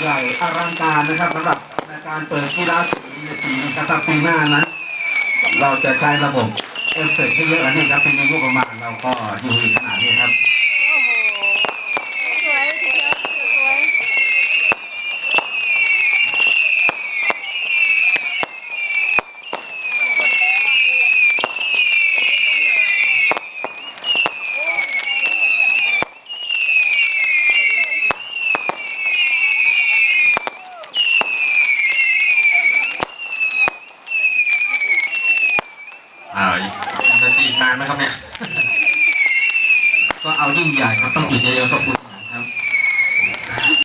ใหญ่อลังการนะครับสำหรับในการเปิดกีฬาสีในปีนี้ครับปีหน้านะเราจะใช้ระบบเอฟเฟกต์ที่เยอะอันนี้ครับเป็นงบประมาณเราก็อยู่อี อ่าจะจีบนานไหมครับเนี่ย ก็เอายิ่งใหญ่ครับต้องจุดเยอะๆขอบคุณ